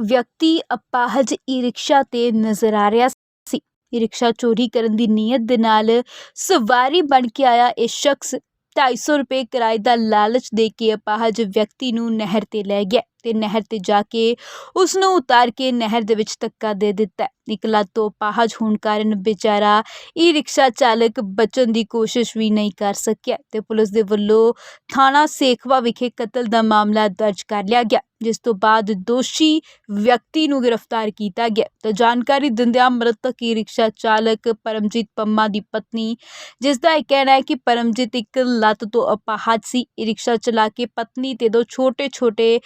ਵਿਅਕਤੀ ਅਪਾਹਜ ਈ-ਰਿਕਸ਼ਾ ਤੇ ਨਜ਼ਰ ਆ ਰਿਹਾ ਸੀ। ਈ-ਰਿਕਸ਼ਾ ਚੋਰੀ ਕਰਨ ਦੀ ਨੀਅਤ ਦੇ ਨਾਲ ਸਵਾਰੀ ਬਣ ਕੇ ਆਇਆ ਇਹ ਸ਼ਖਸ। 250 ਰੁਪਏ ਕਿਰਾਏ ਦਾ ਲਾਲਚ ਦੇ ਕੇ ਅਪਾਹਜ ਵਿਅਕਤੀ ਨੂੰ ਨਹਿਰ ਤੇ ਲੈ ਗਿਆ। ਤੇ ਨਹਿਰ ਤੇ ਜਾ ਕੇ ਉਸ ਨੂੰ ਉਤਾਰ ਕੇ ਨਹਿਰ ਦੇ ਵਿੱਚ ਧੱਕਾ ਦੇ ਦਿੱਤਾ। ਇੱਕ ਲੱਤ ਤੋਂ ਅਪਾਹਜ ਹੋਣ ਕਾਰਨ ਬੇਚਾਰਾ ਈ-ਰਿਕਸ਼ਾ ਚਾਲਕ ਬਚਣ ਦੀ ਕੋਸ਼ਿਸ਼ ਵੀ ਨਹੀਂ ਕਰ ਸਕਿਆ ਤੇ ਪੁਲਿਸ ਦੇ ਵੱਲੋਂ ਥਾਣਾ ਸੇਖਵਾ ਵਿਖੇ ਕਤਲ ਦਾ ਮਾਮਲਾ ਦਰਜ ਕਰ ਲਿਆ ਗਿਆ, ਜਿਸ ਤੋਂ ਬਾਅਦ ਦੋਸ਼ੀ ਵਿਅਕਤੀ ਨੂੰ ਗ੍ਰਿਫਤਾਰ ਕੀਤਾ ਗਿਆ। ਤਾਂ ਜਾਣਕਾਰੀ ਦਿੰਦਿਆਂ ਮ੍ਰਿਤਕ ਈ-ਰਿਕਸ਼ਾ ਚਾਲਕ ਪਰਮਜੀਤ ਪੰਮਾ ਦੀ ਪਤਨੀ, ਜਿਸ ਦਾ ਇਹ ਕਹਿਣਾ ਹੈ ਕਿ ਪਰਮਜੀਤ ਇੱਕ ਲੱਤ ਤੋਂ ਅਪਾਹਜ ਸੀ। ਈ-ਰਿਕਸ਼ਾ ਚਲਾ ਕੇ ਪਤਨੀ ਤੇ ਦੋ ਛੋਟੇ-ਛੋਟੇ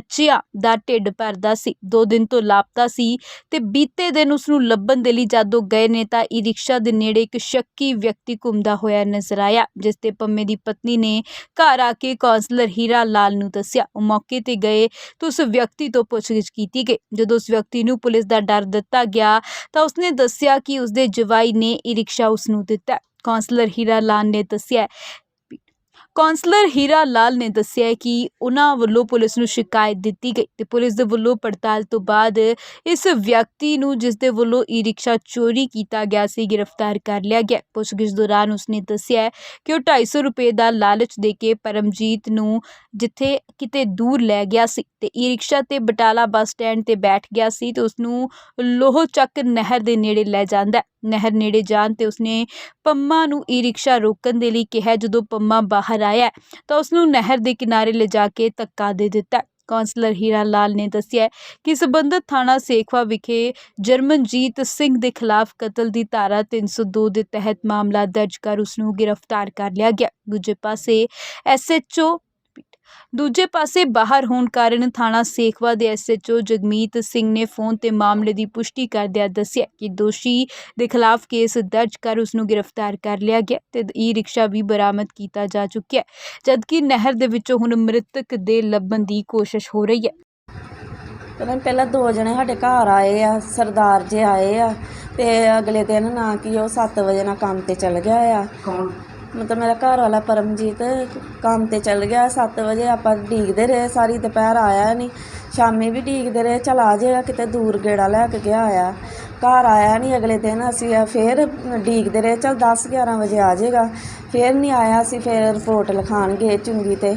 ਬੱਚਿਆਂ ਦਾ ਢਿੱਡ ਭਰਦਾ ਸੀ। ਦੋ ਦਿਨ ਤੋਂ ਲਾਪਤਾ ਸੀ ਤੇ ਬੀਤੇ ਦਿਨ ਉਸ ਨੂੰ ਲੱਭਣ ਦੇ ਲਈ ਜਦੋਂ ਗਏ ਨੇ ਤਾਂ ਈ-ਰਿਕਸ਼ਾ ਦੇ ਨੇੜੇ ਇੱਕ ਸ਼ੱਕੀ ਵਿਅਕਤੀ ਘੁੰਮਦਾ ਹੋਇਆ ਨਜ਼ਰ ਆਇਆ, ਜਿਸ ਤੇ ਪੰਮੇ ਦੀ ਪਤਨੀ ਨੇ ਘਰ ਆ ਕੇ ਕੌਂਸਲਰ ਹੀਰਾ ਲਾਲ ਨੂੰ ਦੱਸਿਆ। ਉਹ ਮੌਕੇ ਤੇ ਗਏ ਤਾਂ ਉਸ ਵਿਅਕਤੀ ਤੋਂ ਪੁੱਛਗਿੱਛ ਕੀਤੀ ਗਈ। ਜਦੋਂ ਉਸ ਵਿਅਕਤੀ ਨੂੰ ਪੁਲਿਸ ਦਾ ਡਰ ਦਿੱਤਾ ਗਿਆ ਤਾਂ ਉਸਨੇ ਦੱਸਿਆ ਕਿ ਉਸਦੇ ਜਵਾਈ ਨੇ ਈ-ਰਿਕਸ਼ਾ ਉਸ ਨੂੰ ਦਿੱਤਾ। ਕੌਂਸਲਰ ਹੀਰਾ ਲਾਲ ਨੇ ਦੱਸਿਆ ਕੌਂਸਲਰ ਹੀਰਾ ਲਾਲ ਨੇ ਦੱਸਿਆ ਕਿ ਉਹਨਾਂ ਵੱਲੋਂ ਪੁਲਿਸ ਨੂੰ ਸ਼ਿਕਾਇਤ ਦਿੱਤੀ ਗਈ ਤੇ ਪੁਲਿਸ ਦੇ ਵੱਲੋਂ ਪੜਤਾਲ ਤੋਂ ਬਾਅਦ ਇਸ ਵਿਅਕਤੀ ਨੂੰ ਜਿਸ ਦੇ ਵੱਲੋਂ ਈ-ਰਿਕਸ਼ਾ ਚੋਰੀ ਕੀਤਾ ਗਿਆ ਸੀ, ਗ੍ਰਿਫਤਾਰ ਕਰ ਲਿਆ ਗਿਆ। ਪੁੱਛਗਿੱਛ ਦੌਰਾਨ ਉਸਨੇ ਦੱਸਿਆ ਕਿ ਉਹ 250 ਰੁਪਏ ਦਾ ਲਾਲਚ ਦੇ ਕੇ ਪਰਮਜੀਤ ਨੂੰ ਜਿੱਥੇ ਕਿਤੇ ਦੂਰ ਲੈ ਗਿਆ ਸੀ ਤੇ ਈ-ਰਿਕਸ਼ਾ ਤੇ ਬਟਾਲਾ ਬੱਸ ਸਟੈਂਡ ਤੇ ਬੈਠ ਗਿਆ ਸੀ ਤੇ ਉਸ ਨੂੰ ਲੋਹ ਚੱਕ ਨਹਿਰ ਦੇ ਨੇੜੇ ਲੈ ਜਾਂਦਾ ਨਹਿਰ ਨੇੜੇ ਜਾਣ ਤੇ ਉਸਨੇ ਪੰਮਾ ਨੂੰ ਈ-ਰਿਕਸ਼ਾ ਰੋਕਣ ਦੇ ਲਈ ਕਿਹਾ, ਜਦੋਂ ਪੰਮਾ ਬਾਹਰ ਆਇਆ ਤਾਂ ਉਸ ਨੂੰ ਨਹਿਰ ਦੇ ਕਿਨਾਰੇ ਲਿਜਾ ਕੇ ਧੱਕਾ ਦੇ ਦਿੱਤਾ ਕੌਂਸਲਰ ਹੀਰਾ ਲਾਲ ਨੇ ਦੱਸਿਆ ਕਿ ਸਬੰਧਤ ਥਾਣਾ ਸੇਖਵਾ ਵਿਖੇ ਜਰਮਨਜੀਤ ਸਿੰਘ ਦੇ ਖਿਲਾਫ ਕਤਲ ਦੀ ਧਾਰਾ 302 ਦੇ ਤਹਿਤ ਮਾਮਲਾ ਦਰਜ ਕਰ ਉਸ ਨੂੰ ਗ੍ਰਿਫਤਾਰ ਕਰ ਲਿਆ ਗਿਆ। ਦੂਜੇ ਪਾਸੇ ਐਸਐਚਓ ਦੂਜੇ ਪਾਸੇ ਬਾਹਰ ਹੋਣ ਕਾਰਨ ਥਾਣਾ ਸੇਖਵਾ ਦੇ ਐਸਐਚਓ ਜਗਮੀਤ ਸਿੰਘ ਨੇ ਫੋਨ ਤੇ ਮਾਮਲੇ ਦੀ ਪੁਸ਼ਟੀ ਕਰਦਿਆਂ ਦੱਸਿਆ ਕਿ ਦੋਸ਼ੀ ਦੇ ਖਿਲਾਫ ਕੇਸ ਦਰਜ ਕਰ ਉਸ ਨੂੰ ਗ੍ਰਿਫਤਾਰ ਕਰ ਲਿਆ ਗਿਆ ਤੇ ਈ-ਰਿਕਸ਼ਾ ਵੀ ਬਰਾਮਦ ਕੀਤਾ ਜਾ ਚੁੱਕਿਆ ਹੈ ਜਦਕਿ ਨਹਿਰ ਦੇ ਵਿੱਚੋਂ ਹੁਣ ਮ੍ਰਿਤਕ ਦੇ ਲੱਭਣ ਦੀ ਕੋਸ਼ਿਸ਼ ਹੋ ਰਹੀ ਹੈ। ਪਹਿਲਾਂ ਪਹਿਲਾਂ ਦੋ ਜਣੇ ਸਾਡੇ ਘਰ ਆਏ ਆ ਸਰਦਾਰ ਜੇ ਆਏ ਆ ਤੇ ਅਗਲੇ ਦਿਨ ਨਾ ਕਿ ਉਹ 7 ਵਜੇ ਨਾਲ ਕੰਮ ਤੇ ਚਲ ਗਿਆ ਆ। ਕੌਣ? ਮਤਲਬ ਮੇਰਾ ਘਰ ਵਾਲਾ ਪਰਮਜੀਤ ਕੰਮ ਤੇ ਚਲ ਗਿਆ, ਸੱਤ ਵਜੇ ਆਪਾਂ ਉਡੀਕਦੇ ਰਹੇ, ਸਾਰੀ ਦੁਪਹਿਰ ਆਇਆ ਨਹੀਂ ਸ਼ਾਮੀ ਵੀ ਉਡੀਕਦੇ ਰਹੇ, ਚਲ ਆ ਜਾਏਗਾ ਕਿਤੇ ਦੂਰ ਗੇੜਾ ਲੈ ਕੇ ਗਿਆ ਆ ਘਰ ਆਇਆ ਨਹੀਂ ਅਗਲੇ ਦਿਨ, ਅਸੀਂ ਫਿਰ ਉਡੀਕਦੇ ਰਹੇ, ਚਲ 10 11 ਵਜੇ ਆ ਜਾਏਗਾ। ਫਿਰ ਨਹੀਂ ਆਇਆ, ਅਸੀਂ ਫਿਰ ਰਿਪੋਰਟ ਲਿਖਾਣ ਗਏ ਚੁੰਗੀ ਤੇ।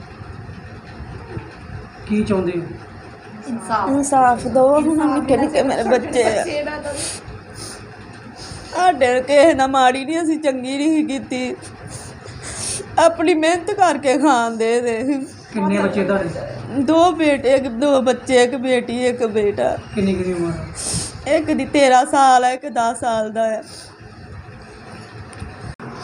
ਕੀ ਚਾਹੁੰਦੇ ਹੋ? ਇਨਸਾਫ। ਦੋ ਹੁਣ ਨਿੱਕੇ ਨਿੱਕੇ ਮੇਰੇ ਬੱਚੇ। ਆ ਸਾਡੇ ਕਿਸੇ ਨਾਲ ਮਾੜੀ ਨਹੀਂ ਅਸੀਂ ਚੰਗੀ ਨਹੀਂ ਕੀਤੀ। ਆਪਣੀ ਮਿਹਨਤ ਕਰਕੇ ਖਾਂਦੇ ਦੇ ਕਿੰਨੇ ਬੱਚੇ ਤੁਹਾਡੇ? ਦੋ ਬੇਟੇ ਇੱਕ ਦੋ ਬੱਚੇ ਇੱਕ ਬੇਟੀ ਇੱਕ ਬੇਟਾ। ਕਿੰਨੀ ਕਿੰਨੀ ਉਮਰ? ਆ? ਇੱਕ ਦੀ 13 ਸਾਲ ਹੈ ਇੱਕ 10 ਸਾਲ ਦਾ ਹੈ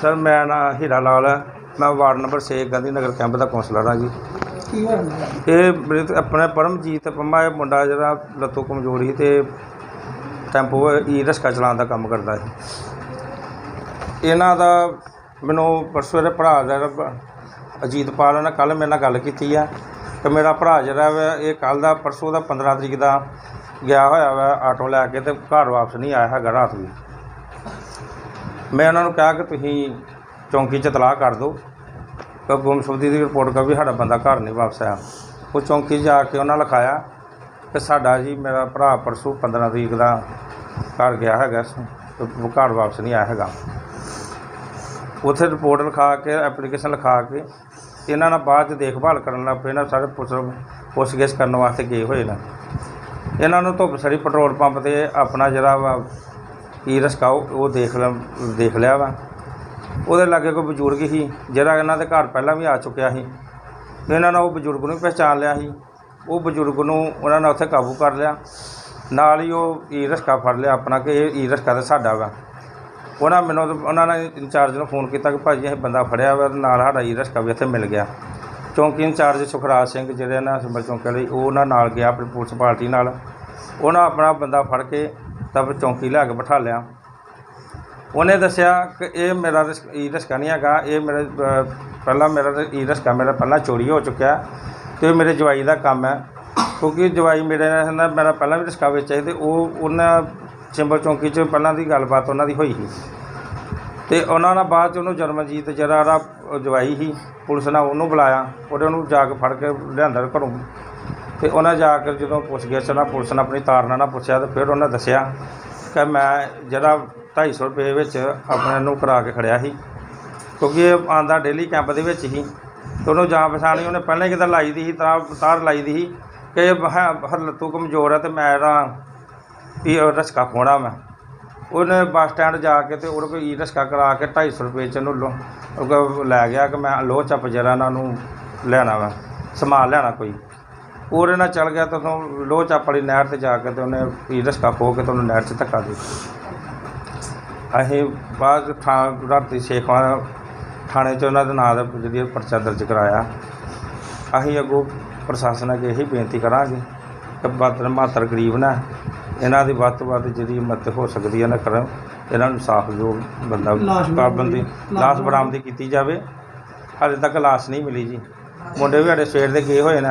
ਸਰ ਮੈਂ ਨਾ ਹੀਰਾ ਲਾਲ ਹੈ ਮੈਂ ward number 6 Gandhi Nagar camp ਦਾ ਕਾਉਂਸਲਰ ਹਾਂ ਜੀ। ਕੀ ਹੋਇਆ ਇਹ ਮੇਰੇ ਆਪਣੇ ਪਰਮਜੀਤ ਪੰਮਾ, ਇਹ ਮੁੰਡਾ ਜਿਹੜਾ ਲੱਤੋਂ ਕਮਜ਼ੋਰ ਸੀ ਤੇ ਟੈਂਪੋ ਈ ਰਿਕਸ਼ਾ ਚਲਾਉਣ ਦਾ ਕੰਮ ਕਰਦਾ ਸੀ। ਇਹਨਾਂ ਦਾ ਮੈਨੂੰ ਪਰਸੋਂ ਦੇ ਭਰਾ ਦਾ ਜਿਹੜਾ ਅਜੀਤਪਾਲ ਨੇ ਕੱਲ ਮੇਰੇ ਨਾਲ ਗੱਲ ਕੀਤੀ ਆ ਕਿ ਮੇਰਾ ਭਰਾ ਜਿਹੜਾ ਵਾ, ਇਹ ਕੱਲ ਦਾ ਪਰਸੋਂ ਦਾ 15 ਤਰੀਕ ਦਾ ਗਿਆ ਹੋਇਆ ਵਾ ਆਟੋ ਲੈ ਕੇ ਤੇ ਘਰ ਵਾਪਸ ਨਹੀਂ ਆਇਆ ਹੈਗਾ ਰਾਤ ਵੀ ਮੈਂ ਉਹਨਾਂ ਨੂੰ ਕਿਹਾ ਕਿ ਤੁਸੀਂ ਚੌਂਕੀ 'ਚ ਤਲਾਹ ਕਰ ਦਿਓ। ਗੁੰਮਸ਼ੁਦਗੀ ਦੀ ਰਿਪੋਰਟ ਕਰ ਵੀ ਸਾਡਾ ਬੰਦਾ ਘਰ ਨਹੀਂ ਵਾਪਸ ਆਇਆ। ਉਹ ਚੌਂਕੀ ਜਾ ਕੇ ਉਹਨਾਂ ਲਿਖਾਇਆ ਕਿ ਸਾਡਾ ਜੀ ਮੇਰਾ ਭਰਾ ਪਰਸੂ 15 ਤਰੀਕ ਦਾ ਘਰ ਗਿਆ ਹੈਗਾ ਘਰ ਵਾਪਸ ਨਹੀਂ ਆਇਆ ਹੈਗਾ। ਉੱਥੇ ਰਿਪੋਰਟ ਲਿਖਾ ਕੇ ਐਪਲੀਕੇਸ਼ਨ ਲਿਖਾ ਕੇ ਇਹਨਾਂ ਨਾਲ ਬਾਅਦ 'ਚ ਦੇਖਭਾਲ ਕਰਨ ਲੱਗ ਪਏ ਨਾ ਸਾਰੇ ਪੁੱਛ ਪੁੱਛਗਿੱਛ ਕਰਨ ਵਾਸਤੇ ਗਏ ਹੋਏ ਨੇ। ਇਹਨਾਂ ਨੂੰ ਧੁੱਪ ਸੜੀ ਪੈਟਰੋਲ ਪੰਪ ਤੇ ਆਪਣਾ ਜਿਹੜਾ ਵਾ ਈ ਰਸਕਾ ਉਹ ਉਹ ਦੇਖ ਲਿਆ ਦੇਖ ਲਿਆ ਵਾ। ਉਹਦੇ ਲਾਗੇ ਕੋਈ ਬਜ਼ੁਰਗ ਸੀ, ਜਿਹੜਾ ਇਹਨਾਂ ਦੇ ਘਰ ਪਹਿਲਾਂ ਵੀ ਆ ਚੁੱਕਿਆ ਸੀ। ਇਹਨਾਂ ਨੇ ਉਹ ਬਜ਼ੁਰਗ ਨੂੰ ਪਹਿਚਾਣ ਲਿਆ ਸੀ। ਉਹ ਬਜ਼ੁਰਗ ਨੂੰ ਉਹਨਾਂ ਨੇ ਉੱਥੇ ਕਾਬੂ ਕਰ ਲਿਆ। ਨਾਲ ਹੀ ਉਹ ਈ ਰਸਕਾ ਫੜ ਲਿਆ ਆਪਣਾ ਕਿ ਇਹ ਈ ਰਸਕਾ ਤਾਂ ਸਾਡਾ ਵਾ। ਉਹਨਾਂ ਮੈਨੂੰ ਉਹਨਾਂ ਨੇ ਇੰਚਾਰਜ ਨੂੰ ਫੋਨ ਕੀਤਾ ਕਿ ਭਾਜੀ ਇਹ ਬੰਦਾ ਫੜਿਆ ਵਾ ਤੇ ਨਾਲ ਸਾਡਾ ਈ ਰਸਕਾ ਵੀ ਇੱਥੇ ਮਿਲ ਗਿਆ। ਚੌਂਕੀ ਇੰਚਾਰਜ ਸੁਖਰਾਜ ਸਿੰਘ ਜਿਹੜੇ ਨਾ ਸਿੰਬਲ ਚੌਂਕੀ ਵਾਲੇ, ਉਹ ਉਹਨਾਂ ਨਾਲ ਗਿਆ ਆਪਣੀ ਪੁਲਿਸ ਪਾਰਟੀ ਨਾਲ। ਉਹਨਾਂ ਆਪਣਾ ਬੰਦਾ ਫੜ ਕੇ ਤਾਂ ਫਿਰ ਚੌਂਕੀ ਲਿਆ ਕੇ ਬਿਠਾ ਲਿਆ। ਉਹਨੇ ਦੱਸਿਆ ਕਿ ਇਹ ਮੇਰਾ ਰਿਸ- ਈ ਰਸਕਾ ਨਹੀਂ ਹੈਗਾ ਇਹ ਮੇਰੇ ਅ, ਪਹਿਲਾਂ ਮੇਰਾ ਤਾਂ ਈ ਰਸਕਾ ਮੇਰਾ ਪਹਿਲਾਂ ਚੋਰੀ ਹੋ ਚੁੱਕਿਆ ਤੇ ਇਹ ਮੇਰੇ ਜਵਾਈ ਦਾ ਕੰਮ ਹੈ। ਕਿਉਂਕਿ ਜਵਾਈ ਮੇਰੇ ਨਾਲ ਮੇਰਾ ਪਹਿਲਾਂ ਵੀ ਰਸਕਾ ਵੇਚਿਆ ਸੀ ਤੇ ਉਹ ਉਹਨਾਂ ਸਿੰਬਲ ਚੌਂਕੀ 'ਚ ਪਹਿਲਾਂ ਦੀ ਗੱਲਬਾਤ ਉਹਨਾਂ ਦੀ ਹੋਈ ਸੀ। ਤੇ ਉਹਨਾਂ ਨਾਲ ਬਾਅਦ 'ਚ ਉਹਨੂੰ ਜਰਮਨਜੀਤ ਜਿਹੜਾ ਉਹਦਾ ਜਵਾਈ ਸੀ ਪੁਲਿਸ ਨੇ ਉਹਨੂੰ ਬੁਲਾਇਆ ਉਹਦੇ ਉਹਨੂੰ ਜਾ ਕੇ ਫੜ ਕੇ ਲਿਆਂਦਾ ਘਰੋਂ। ਤੇ ਉਹਨਾਂ ਜਾ ਕੇ ਜਦੋਂ ਪੁੱਛ ਗਿਆ ਚਲਾ ਪੁਲਿਸ ਨੇ ਆਪਣੀ ਤਾਰਨਾ ਨਾਲ ਪੁੱਛਿਆ ਤੇ ਫਿਰ ਉਹਨਾਂ ਦੱਸਿਆ ਕਿ ਮੈਂ ਜਿਹੜਾ 250 ਰੁਪਏ ਵਿੱਚ ਆਪਣੇ ਨੂੰ ਕਰਾ ਕੇ ਖੜਿਆ ਸੀ। ਕਿਉਂਕਿ ਇਹ ਆਂਦਾ ਡੇਲੀ ਕੈਂਪ ਦੇ ਵਿੱਚ ਹੀ। ਤੇ ਉਹਨੂੰ ਜਾਂ ਪਛਾਣੀ ਉਹਨੇ ਪਹਿਲਾਂ ਹੀ ਕਿਤੇ ਲਾਈ ਦੀ ਸੀ ਤਾਂ ਤਾਰ ਲਾਈ ਦੀ ਸੀ ਕਿ ਇਹ ਹੈ, ਹਰ ਲੱਤੂ ਕਮਜ਼ੋਰ ਹੈ ਤੇ ਮੈਂ ਜਿਹੜਾ ਇਹ ਰਸਕਾ ਖੋਣਾ ਮੈਂ। ਉਹਨੇ ਬੱਸ ਸਟੈਂਡ ਜਾ ਕੇ ਤੇ ਉਹਦੇ ਕੋਲ ਈ ਰਸਕਾ ਕਰਾ ਕੇ 250 ਰੁਪਏ ਚ ਉਹਨੂੰ ਲੈ ਗਿਆ ਕਿ ਮੈਂ ਲੋਹ ਚੱਪ ਜਰਾ ਇਹਨਾਂ ਨੂੰ ਲੈਣਾ ਵਾ, ਸਮਾਨ ਲੈਣਾ ਕੋਈ। ਉਹਦੇ ਨਾਲ ਚੱਲ ਗਿਆ ਤਾਂ ਉਥੋਂ ਲੋਹ ਚੱਪ ਵਾਲੀ ਨਹਿਰ ਤੇ ਜਾ ਕੇ ਤੇ ਉਹਨੇ ਈ ਰਸਕਾ ਖੋ ਕੇ ਤੇ ਉਹਨੂੰ ਨਹਿਰ 'ਚ ਧੱਕਾ ਦੇ ਦਿੱਤਾ। ਅਸੀਂ ਬਾਅਦ ਥਾਂ ਰਾਤੀ ਸ਼ੇਖਵਾਂ ਥਾਣੇ 'ਚ ਉਹਨਾਂ ਦੇ ਨਾਂ ਦਾ ਜਿਹੜੀ ਪਰਚਾ ਦਰਜ ਕਰਾਇਆ। ਅਸੀਂ ਅੱਗੋਂ ਪ੍ਰਸ਼ਾਸਨ ਅੱਗੇ ਇਹੀ ਬੇਨਤੀ ਕਰਾਂਗੇ ਕਿ ਬਾਦਰ ਮਾਤਰ ਗਰੀਬ ਨਾ ਇਹਨਾਂ ਦੀ ਵੱਧ ਤੋਂ ਵੱਧ ਜਿਹੜੀ ਮਦਦ ਹੋ ਸਕਦੀ ਹੈ ਨਾ ਕਰਨ ਇਹਨਾਂ ਨੂੰ ਸਾਫ਼ ਜੋ ਬੰਦਾ ਬਰਾਮਦ- ਲਾਸ਼ ਬਰਾਮਦੀ ਕੀਤੀ ਜਾਵੇ। ਹਾਲੇ ਤੱਕ ਲਾਸ਼ ਨਹੀਂ ਮਿਲੀ ਜੀ। ਮੁੰਡੇ ਵੀ ਸਾਡੇ ਸਵੇਰ ਦੇ ਗਏ ਹੋਏ ਨੇ।